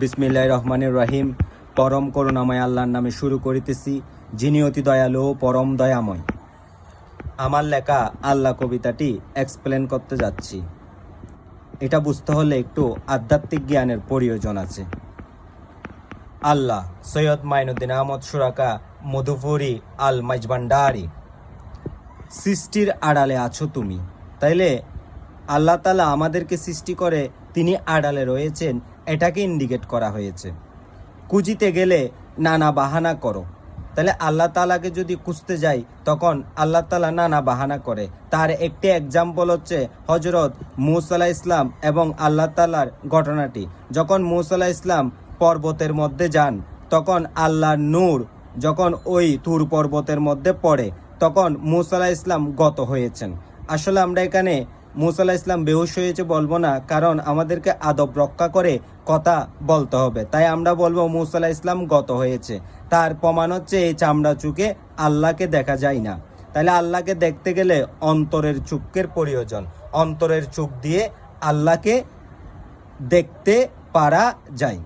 বিসমিল্লাহ রহমানের রহিম। পরম করুণাময় আল্লাহর নামে শুরু করিতেছি। যিনি অতি দয়ালু, পরম দয়াময়। আমার লেখা আল্লাহ কবিতাটি এক্সপ্লেন করতে যাচ্ছি। এটা বুঝতে হলে একটু আধ্যাত্মিক জ্ঞানের প্রয়োজন আছে। আল্লাহ সৈয়দ মাইনুদ্দিন আহমদ সুরাকা মধুপুরি আল মাইজভান্ডারি সৃষ্টির আড়ালে আছো তুমি। তাইলে আল্লাহ তালা আমাদেরকে সৃষ্টি করে তিনি আড়ালে রয়েছেন। এটাকে ইন্ডিকেট করা হয়েছে। কুজিতে গেলে নানা বাহানা করো। তাহলে আল্লাহ তালাকে যদি খুঁজতে যাই, তখন আল্লাহ তালা নানা বাহানা করে। তার একটি এক্সাম্পল হচ্ছে হজরত মুসাল্লাহ ইসলাম এবং আল্লাহ তালার ঘটনাটি। যখন মুসাল্লাহ ইসলাম পর্বতের মধ্যে যান, তখন আল্লাহর নূর যখন ওই তুর পর্বতের মধ্যে পড়ে, তখন মুসাল্লাহ ইসলাম গত হয়েছেন। আসলে আমরা এখানে মুসাল্লাহ ইসলাম বেহুশ হয়েছে বলব না, কারণ আমাদেরকে আদব রক্ষা করে কথা বলতে হবে। তাই আমরা বলব মুসাল্লাহ ইসলাম গত হয়েছে। তার প্রমাণ হচ্ছে, এই চামড়া চুকে আল্লাহকে দেখা যায় না। তাহলে আল্লাহকে দেখতে গেলে অন্তরের চুকের প্রয়োজন। অন্তরের চুক দিয়ে আল্লাহকে দেখতে পারা যায়।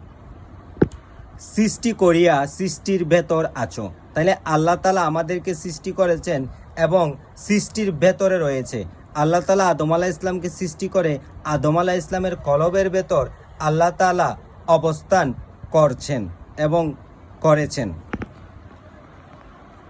সৃষ্টি করিয়া সৃষ্টির ভেতর আছো। তাহলে আল্লাহ তালা আমাদেরকে সৃষ্টি করেছেন এবং সৃষ্টির ভেতরে রয়েছে। আল্লাহ তালা আদম আলাহ ইসলামকে সৃষ্টি করে আদম আলাহ ইসলামের কলবের ভেতর আল্লাহ তালা অবস্থান করছেন এবং করেছেন।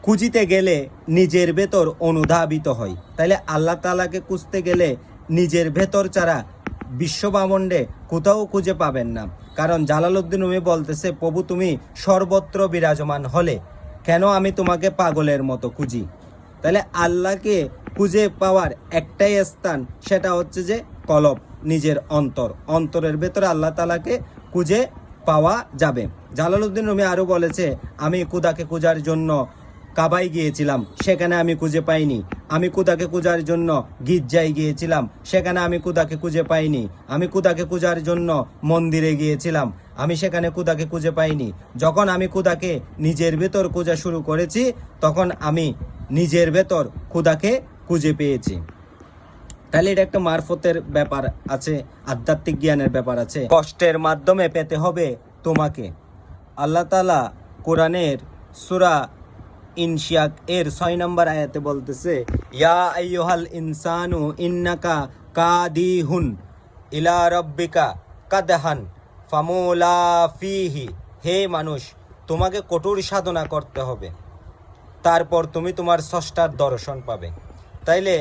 খুঁজিতে গেলে নিজের ভেতর অনুধাবিত হয়। তাইলে আল্লাহ তালাকে খুঁজতে গেলে নিজের ভেতর ছাড়া বিশ্ববামণ্ডে কোথাও খুঁজে পাবেন না। কারণ জালালউদ্দিন উমি বলতেছে, প্রভু, তুমি সর্বত্র বিরাজমান হলে কেন আমি তোমাকে পাগলের মতো খুঁজি? তাহলে আল্লাহকে খুঁজে পাওয়ার একটাই স্থান, সেটা হচ্ছে যে কলব। নিজের অন্তর। অন্তরের ভেতরে আল্লাহ তালাকে খুঁজে পাওয়া যাবে। জালালউদ্দিন রুমি আরও বলেছে, আমি কুদাকে খুঁজার জন্য কাবাই গিয়েছিলাম, সেখানে আমি খুঁজে পাইনি। আমি কুদাকে খুঁজার জন্য গির্জায় গিয়েছিলাম, সেখানে আমি কুদাকে খুঁজে পাইনি। আমি কুদাকে খুঁজার জন্য মন্দিরে গিয়েছিলাম, আমি সেখানে কুদাকে খুঁজে পাইনি। যখন আমি কুদাকে নিজের ভেতর খোঁজা শুরু করেছি, তখন আমি নিজের ভেতর কুদাকে খুঁজে পেয়েছি। তাহলে এটা একটা মারফতের ব্যাপার আছে, আধ্যাত্মিক জ্ঞানের ব্যাপার আছে। কষ্টের মাধ্যমে পেতে হবে তোমাকে। আল্লাহ তালা কোরআনের সুরা ইনশিয়াক এর ছয় নম্বর আয়াতে বলতেছে, ইয়া আইয়ুহাল ইনসানু ইন্নাকা কাদিহুন ইলা রব্বিকা কাদহান ফামুলা ফিহি। হে মানুষ, তোমাকে কঠোর সাধনা করতে হবে। তারপর তুমি তোমার স্রষ্টার দর্শন পাবে। তাইলে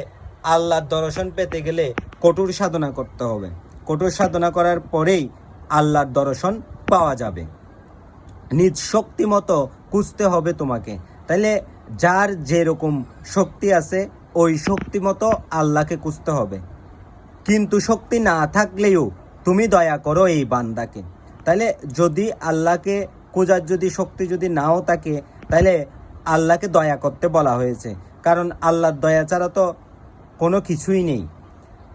আল্লাহর দর্শন পেতে গেলে কঠোর সাধনা করতে হবে। কঠোর সাধনা করার পরেই আল্লাহর দর্শন পাওয়া যাবে। নিজ শক্তি মতো খুঁজতে হবে তোমাকে। তাইলে যার যেরকম শক্তি আছে, ওই শক্তি মতো আল্লাহকে খুঁজতে হবে। কিন্তু শক্তি না থাকলেও তুমি দয়া করো এই বান্দাকে। তাহলে যদি আল্লাহকে খোঁজার যদি শক্তি যদি নাও থাকে তাহলে আল্লাহকে দয়া করতে বলা হয়েছে। কারণ আল্লাহর দয়া ছাড়া তো কোনো কিছুই নেই।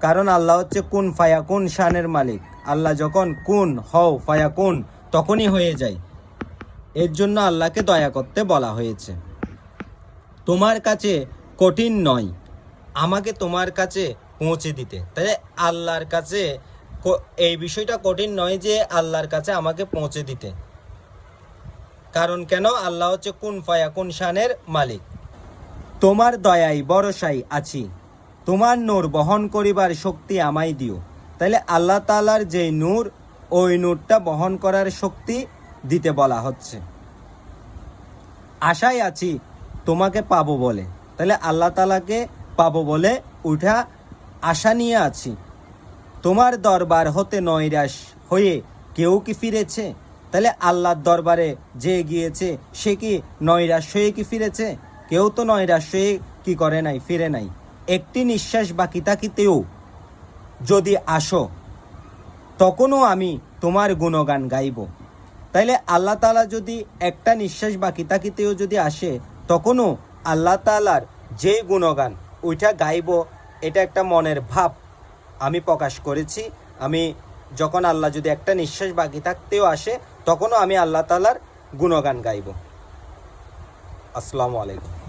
কারণ আল্লাহ হচ্ছে কোন ফায়া কোন শানের মালিক। আল্লাহ যখন কোন, হও, ফায়া কোন, তখনই হয়ে যায়। এর জন্য আল্লাহকে দয়া করতে বলা হয়েছে। তোমার কাছে কঠিন নয়, আমাকে তোমার কাছে পৌঁছে দিতে। তাই আল্লাহর কাছে এই বিষয়টা কঠিন নয় যে আল্লাহর কাছে আমাকে পৌঁছে দিতে। কারণ কেন? আল্লাহ হচ্ছে কোন ফায়া কোন শানের মালিক। তোমার দয়াই ভরসাই আছি। তোমার নূর বহন করিবার শক্তি আমায় দিও। তাহলে আল্লাহ তালার যে নূর, ওই নূরটা বহন করার শক্তি দিতে বলা হচ্ছে। আশায় আছি তোমাকে পাবো বলে। তাহলে আল্লাহ তালাকে পাবো বলে উঠা আশা নিয়ে আছি। তোমার দরবার হতে নৈরাশ হয়ে কেউ কি ফিরেছে? তাহলে আল্লাহর দরবারে যে গিয়েছে, সে কি নৈরাশ হয়ে কি ফিরেছে? কেউ তো নৈরাশ হয়ে কি করে নাই, ফিরে নাই। একটি নিঃশ্বাস বাকি থাকিতেও। যদি আসো, তখনও আমি তোমার গুণগান গাইব। তাইলে আল্লাহ তালা যদি একটা নিঃশ্বাস বাকি থাকিতেও যদি আসে, তখনও আল্লাহ তালার যে গুণগান, ওইটা গাইব, এটা একটা মনের ভাব আমি প্রকাশ করেছি। আমি যখন আল্লাহ যদি একটা নিঃশ্বাস বাকি থাকতেও আসে, তখনও আমি আল্লাহ তালার গুণগান গাইব। আসসালামু আলাইকুম।